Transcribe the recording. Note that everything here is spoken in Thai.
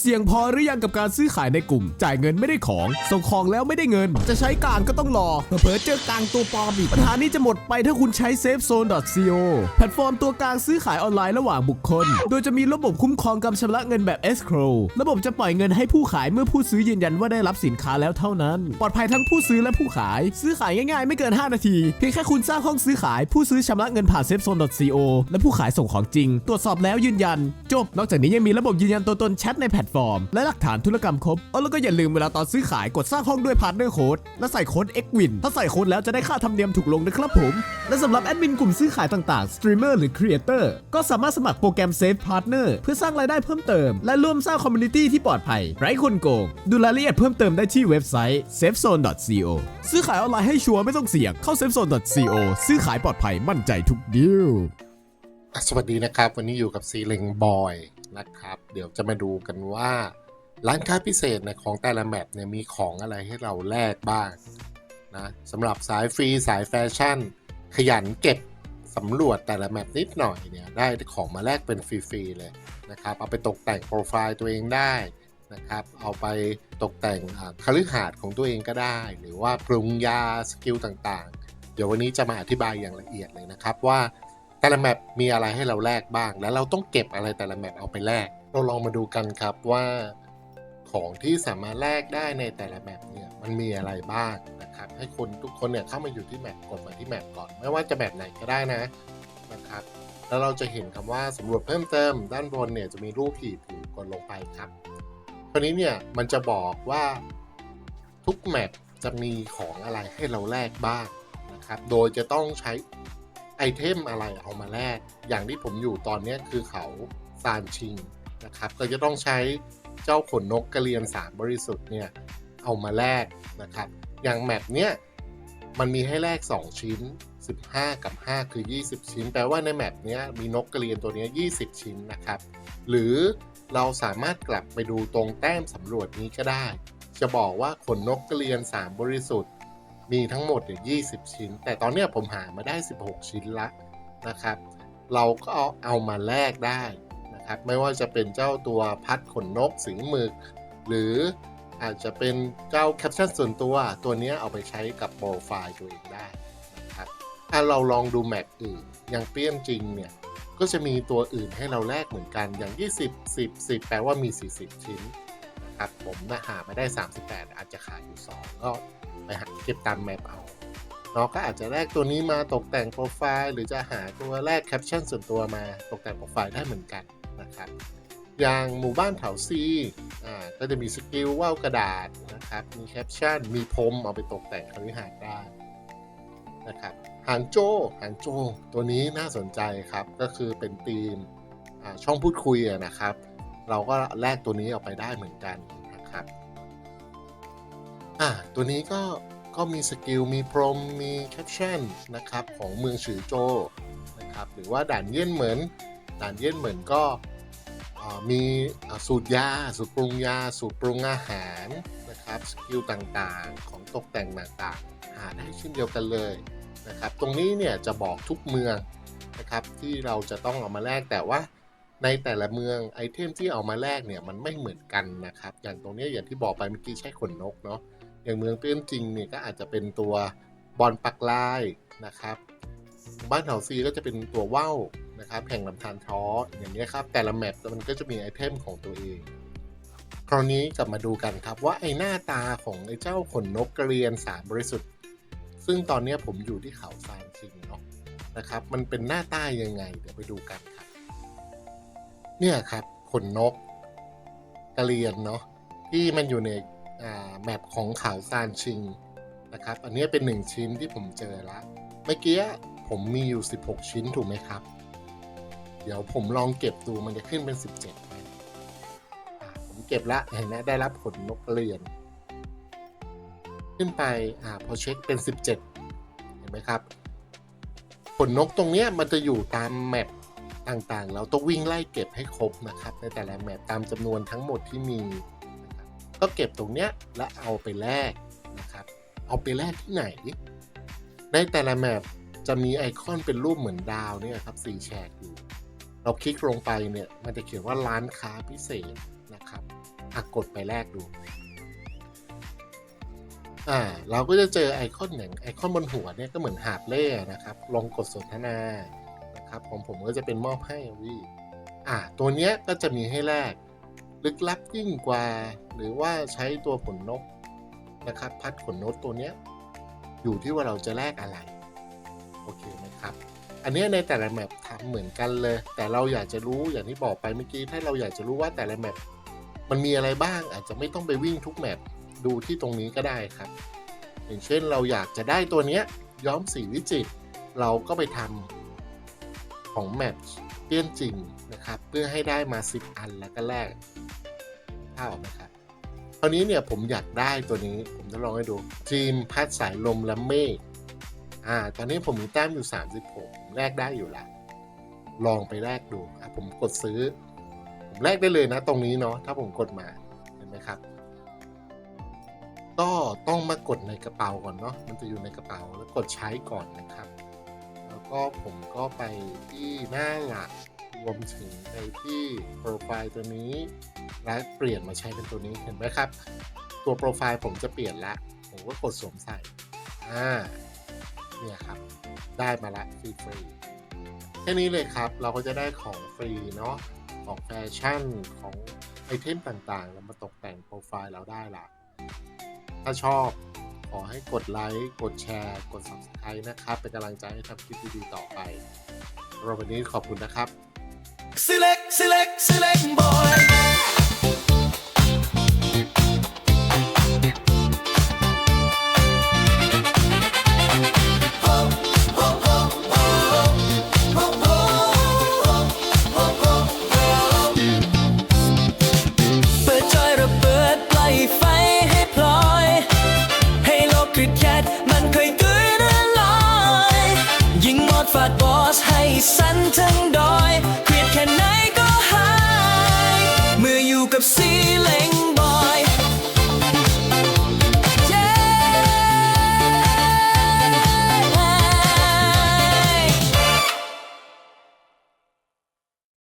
เสี่ยงพอหรือยังกับการซื้อขายในกลุ่ม จ่ายเงินไม่ได้ของ ส่งของแล้วไม่ได้เงิน จะใช้กลางก็ต้องรอเผลอเจอกลางตัวปลอมอีกปัญหานี้จะหมดไปถ้าคุณใช้ safezone.co แพลตฟอร์มตัวกลางซื้อขายออนไลน์ระหว่างบุคคล โดยจะมีระบบคุ้มครองการชำระเงินแบบ escrow ระบบจะปล่อยเงินให้ผู้ขายเมื่อผู้ซื้อยืนยันว่าได้รับสินค้าแล้วเท่านั้น ปลอดภัยทั้งผู้ซื้อและผู้ขาย ซื้อขายง่ายๆ ไม่เกิน 5 นาที เพียงแค่คุณสร้างห้องซื้อขายผู้ซื้อชำระเงินผ่าน safezone.co และผู้ขายส่งของจริง ตรวจสอบแล้วยืนยัน จบ นอกจากนี้ยังมีระบบยืนยันตัวตนแชทในแพลตฟอร์ม และหลักฐานธุรกรรมครบเออแล้วก็อย่าลืมเวลาตอนซื้อขายกดสร้างห้องด้วยพาร์ทเนอร์โค้ดและใส่โค้ด XWIN ถ้าใส่โค้ดแล้วจะได้ค่าธรรมเนียมถูกลงนะครับผม และสำหรับแอดมินกลุ่มซื้อขายต่างๆสตรีมเมอร์หรือครีเอเตอร์ก็สามารถสมัครโปรแกรม Safe Partner เพื่อสร้างรายได้เพิ่มเติม และร่วมสร้างคอมมูนิตี้ที่ปลอดภัยไร้คนโกง ดูรายละเอียดเพิ่มเติมได้ที่เว็บไซต์ safezone.co ซื้อขายออนไลน์ให้ชัวร์ไม่ต้องเสี่ยงเข้า safezone.co ซื้อขายปลอดภัยมั่นใจทุกดีล สวัสดีนะครับ วันนี้อยู่กับซีเลงบอยนะครับ เดี๋ยวจะมาดูกันว่า ร้านค้าพิเศษในของแต่ละแมปเนี่ยมีของอะไรให้เราแลกบ้างนะสำหรับสายฟรีสายแฟชั่น ขยันเก็บสำรวจแต่ละแมปนิดหน่อยเนี่ยได้ของมาแลกเป็นฟรีๆเลยนะครับ เอาไปตกแต่งโปรไฟล์ตัวเองได้นะครับ เอาไปตกแต่งอ่าคฤหาสน์ของตัวเองก็ได้ หรือว่าปรุงยาสกิลต่างๆ เดี๋ยววันนี้จะมาอธิบายอย่างละเอียดเลยนะครับว่า แต่ละแมปมีอะไรให้เราแลกบ้าง แล้วเราต้องเก็บอะไรแต่ละแมปเอาไปแลกเราลองมาดูกันครับว่าของที่สามารถแลกได้ในแต่ละแมปเนี่ยมันมีอะไรบ้างนะครับ ให้คนทุกคนเนี่ยเข้ามาอยู่ที่แมปกดมาที่แมปก่อน ไม่ว่าจะแมปไหนก็ได้นะนะครับ แล้วเราจะเห็นคำว่าสำรวจเพิ่มเติม ด้านบนเนี่ยจะมีรูปหีบอยู่กดลงไปครับคราวนี้เนี่ยมันจะบอกว่าทุกแมปจะมีของอะไรให้เราแลกบ้างนะครับ โดยจะต้องใช้ ไอเทมอะไรเอามาแลกอย่างที่ผมอยู่ตอนนี้คือเขาซานชิงนะครับก็จะต้องใช้เจ้าขนนกกระเรียนสารบริสุทธิ์เนี่ยเอามาแลกนะครับ อย่างแมปเนี้ยมันมีให้แลก2 ชิ้น 15 กับ 5 คือ 20 ชิ้น แปลว่าในแมปเนี้ยมีนกกระเรียนตัวเนี้ย20 ชิ้นนะครับ หรือเราสามารถกลับไปดูตรงแต้มสำรวจนี้ก็ได้ จะบอกว่าขนนกกระเรียนสารบริสุทธิ์ มีทั้งหมดเนี่ย20ชิ้น แต่ตอนเนี้ยผมหามาได้ 16 ชิ้นละนะครับ เราก็เอาเอามาแลกได้นะครับ ไม่ว่าจะเป็นเจ้าตัวพัดขนนกสีหมึก หรืออาจจะเป็นเจ้าแคปชั่นส่วนตัว ตัวนี้เอาไปใช้กับโปรไฟล์ตัวเองได้นะครับถ้าเราลองดูแมปอื่นอย่างเปี้ยนจริงเนี่ยก็จะมีตัวอื่นให้เราแลกเหมือนกันอย่าง 20 10 10 แปลว่ามี 40 ชิ้นนะครับผมนะหามาได้ 38 อาจจะขาดอยู่ 2 ก็ ไปหาเก็บตามแมปเอาเนาก็อาจจะแลกตัวนี้มาตกแต่งโปรไฟล์หรือจะหาตัวแลกแคปชั่นส่วนตัวมาตกแต่งโปรไฟล์ได้เหมือนกันนะครับ อย่างหมู่บ้านเถาซีอ่าก็จะมีสกิลว่าวกระดาษนะครับ มีแคปชั่น มีพรมเอาไปตกแต่งคฤหาสน์ได้นะครับหางโจ้หางโจ้ตัวนี้น่าสนใจครับก็คือเป็นทีมช่องพูดคุยนะครับ เราก็แลกตัวนี้ออกไปได้เหมือนกันนะครับ อะตัวนี้ก็ก็มีสกิล มีพรม มีแคปชั่นนะครับของเมืองฉือโจนะครับหรือว่าด่านเยี่ยนเหมือน ด่านเยี่ยนเหมือนก็มีสูตรยา สูตรปรุงยา สูตรปรุงอาหารนะครับสกิลต่างๆ ของตกแต่งต่างๆ หาได้เช่นเดียวกันเลยนะครับตรงนี้เนี่ยจะบอกทุกเมืองนะครับที่เราจะต้องเอามาแลกแต่ว่าในแต่ละเมืองไอเทมที่เอามาแลกเนี่ยมันไม่เหมือนกันนะครับอย่างตรงนี้อย่างที่บอกไปเมื่อกี้ใช้ขนนกเนาะ อย่างเมืองเตื้อนจริงเนี่ยก็อาจจะเป็นตัวบอลปักลายนะครับ บ้านเถาซีก็จะเป็นตัวว่าวนะครับแห่งลำธารท้ออย่างนี้ครับ แต่ละแมปมันก็จะมีไอเทมของตัวเอง คราวนี้กลับมาดูกันครับว่าไอหน้าตาของไอเจ้าขนนกกระเรียนสารบริสุทธิ์ ซึ่งตอนนี้ผมอยู่ที่เขาซานคิงเนาะนะครับ มันเป็นหน้าตายังไง เดี๋ยวไปดูกันครับ เนี่ยครับขนนกกระเรียนเนาะที่มันอยู่ใน แมปของขาวซานชิงนะครับ อันนี้เป็นหนึ่งชิ้นที่ผมเจอละเมื่อกี้ผมมีอยู่ 16 ชิ้นถูกไหมครับ เดี๋ยวผมลองเก็บดูมันจะขึ้นเป็น 17ไหมอ่าผมเก็บละเห็นไหมได้รับผลนกเรียน ขึ้นไปอ่าพอเช็คเป็น 17 เห็นไหมครับผลนกตรงเนี้ยมันจะอยู่ตามแมปต่างๆ เราต้องวิ่งไล่เก็บให้ครบนะครับ ในแต่ละแมปตามจำนวนทั้งหมดที่มี ก็เก็บตรงเนี้ยและเอาไปแลกนะครับ เอาไปแลกที่ไหน ในแต่ละแมปจะมีไอคอนเป็นรูปเหมือนดาวเนี่ยครับสีแฉกอยู่ เราคลิกลงไปเนี่ยมันจะเขียนว่าร้านค้าพิเศษนะครับอะกดไปแรกดู อ่าเราก็จะเจอไอคอนอย่างไอคอนบนหัวเนี่ยก็เหมือนหาบเล่นะครับ ลองกดสนทนานะครับของผมก็จะเป็นมอบให้วิอ่าตัวเนี้ยก็จะมีให้แลก ลึกลับยิ่งกว่า หรือว่าใช้ตัวผลนกนะครับ พัดขนนกตัวเนี้ยอยู่ที่ว่าเราจะแลกอะไร โอเคไหมครับ อันนี้ในแต่ละแมปทำเหมือนกันเลย แต่เราอยากจะรู้อย่างที่บอกไปเมื่อกี้ถ้าเราอยากจะรู้ว่าแต่ละแมปมันมีอะไรบ้างอาจจะไม่ต้องไปวิ่งทุกแมปดูที่ตรงนี้ก็ได้ครับ อย่างเช่นเราอยากจะได้ตัวเนี้ยย้อมสีวิจิตรเราก็ไปทำของแมปเปี้ยนจริงนะครับ เพื่อให้ได้มา 10 อันแล้วก็แลก ข้าวนะครับคราวนี้เนี่ยผมอยากได้ตัวนี้ผมจะลองให้ดูทีมพัดสายลมและเมฆอ่า ตอนนี้ผมมีแต้มอยู่ 36แลกได้อยู่ละลองไปแลกดูอะผมกดซื้อ ผมแลกได้เลยนะ ตรงนี้เนาะถ้าผมกดมาเห็นไหมครับ ก็ต้องมากดในกระเป๋าก่อนเนาะมันจะอยู่ในกระเป๋าแล้วกดใช้ก่อนนะครับ แล้วก็ผมก็ไปที่หน้าหลัก รวมถึงไปที่โปรไฟล์ตัวนี้ และเปลี่ยนมาใช้เป็นตัวนี้เห็นไหมครับ ตัวโปรไฟล์ผมจะเปลี่ยนละ ผมก็กดสวมใส่อ่าเนี่ยครับ ได้มาละฟรีฟรีๆแค่นี้เลยครับ เราก็จะได้ของฟรีเนาะของแฟชั่นของไอเทมต่างๆ เรามาตกแต่งโปรไฟล์เราได้ละถ้าชอบขอให้กดไลค์ กดแชร์ กด subscribe นะครับ เป็นกำลังใจให้ทำคลิปดีๆต่อไปรับวันนี้ขอบคุณนะครับ Select, select, select boy.